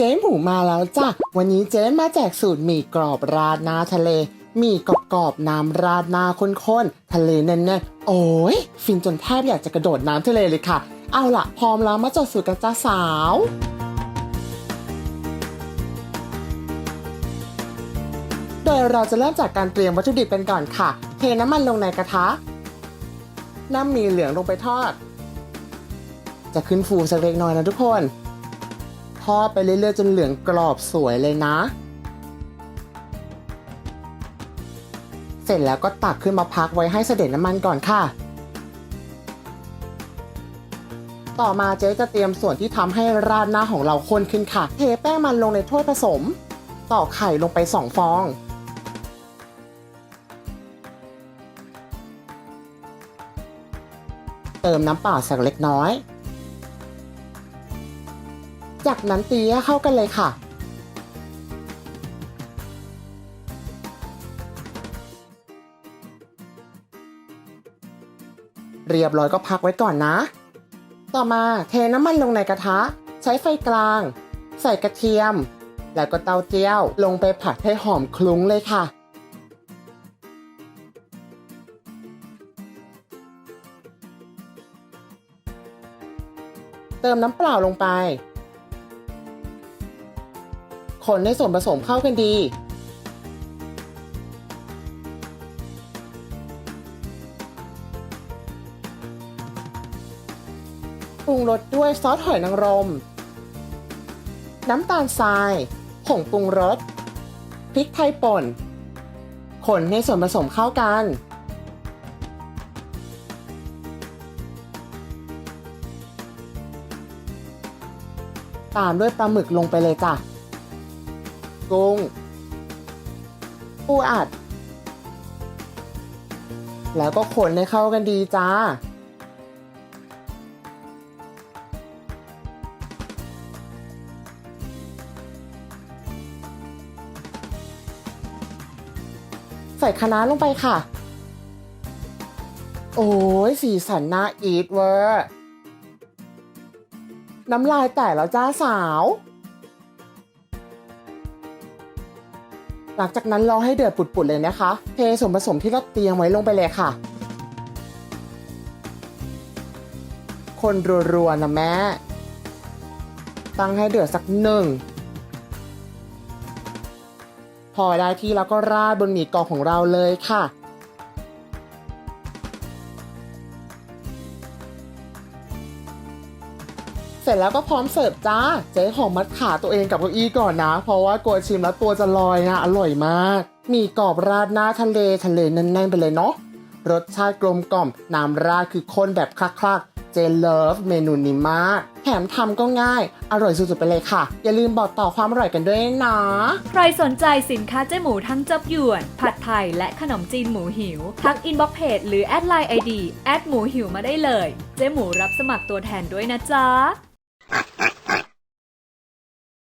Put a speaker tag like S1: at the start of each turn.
S1: จ๊หมูมาแล้วจ้ะ วันนี้เจ๊มาแจกสูตรหมี่กรอบราดหน้าทะเล หมี่กรอบๆน้ำราดหน้าข้นๆ ทะเลแน่นๆ โอ้ย ฟินจนแทบอยากจะกระโดดน้ำทะเลเลยค่ะ เอาล่ะ พร้อมแล้วมาจดสูตรกันจ้าสาว โดยเราจะเริ่มจากการเตรียมวัตถุดิบกันก่อนค่ะ เทน้ำมันลงในกระทะน้ำมีเหลืองลงไปทอด จะขึ้นฟูสักเล็กน้อยนะทุกคน ทอดไปเรื่อยๆจนเหลืองกรอบสวยเลยนะ เสร็จแล้วก็ตักขึ้นมาพักไว้ให้เสด็จน้ำมันก่อนค่ะ ต่อมาเจ๊จะเตรียมส่วนที่ทำให้ราดหน้าของเราข้นขึ้นค่ะ เทแป้งมันลงในถ้วยผสม ต่อกไข่ลงไป 2 ฟอง เติมน้ำเปล่าสักเล็กน้อย จากนั้นตีให้เข้ากันเลยค่ะ เรียบร้อยก็พักไว้ก่อนนะ ต่อมาเทน้ำมันลงในกระทะ ใช้ไฟกลาง ใส่กระเทียม แล้วก็เตาเจี้ยวลงไปผัดให้หอมคลุ้งเลยค่ะเติมน้ำเปล่าลงไป คนให้ส่วนผสมเข้ากันดี ปรุงรสด้วยซอสหอยนางรม น้ำตาลทราย ผงปรุงรส พริกไทยป่น คนให้ส่วนผสมเข้ากันตามด้วยปลาหมึกลงไปเลยจ้ะ กุ้ง ปูอัด แล้วก็คนให้เข้ากันดีจ้า ใส่คะน้าลงไปค่ะ โอ้ยสีสันน่าอีทเวอร์ น้ำลายแตกแล้วจ้าสาว หลังจากนั้นรอให้เดือดปุดๆเลยนะคะ เทส่วนผสมที่เราเตรียมไว้ลงไปเลยค่ะ คนรัวๆนะแม่ ตั้งให้เดือดสักหนึ่ง พอได้ที่แล้วก็ราดบนหมี่กรอบของเราเลยค่ะ เสร็จแล้วก็พร้อมเสิร์ฟจ้า เจ๊หอมมัดขาตัวเองกับเก้าอี้ก่อนนะ เพราะว่ากลัวชิมแล้วตัวจะลอยนะ อร่อยมาก มีกรอบราดหน้าทะเลทะเลแน่นๆไปเลยเนาะ รสชาติกลมกล่อม น้ำราดคือข้นแบบคลักๆ เจนเลิฟเมนูนี้มาก แถมทำก็ง่าย อร่อยสุดๆไปเลยค่ะ อย่าลืมบอกต่อความอร่อยกันด้วยนะ
S2: ใครสนใจสินค้าเจ๊หมูทั้งจับหยวน ผัดไทยและขนมจีนหมูหิว ทักอินบ็อกเพจหรือแอดไลน์ไอดีแอดหมูหิวมาได้เลย เจ๊หมูรับสมัครตัวแทนด้วยนะจ๊ะ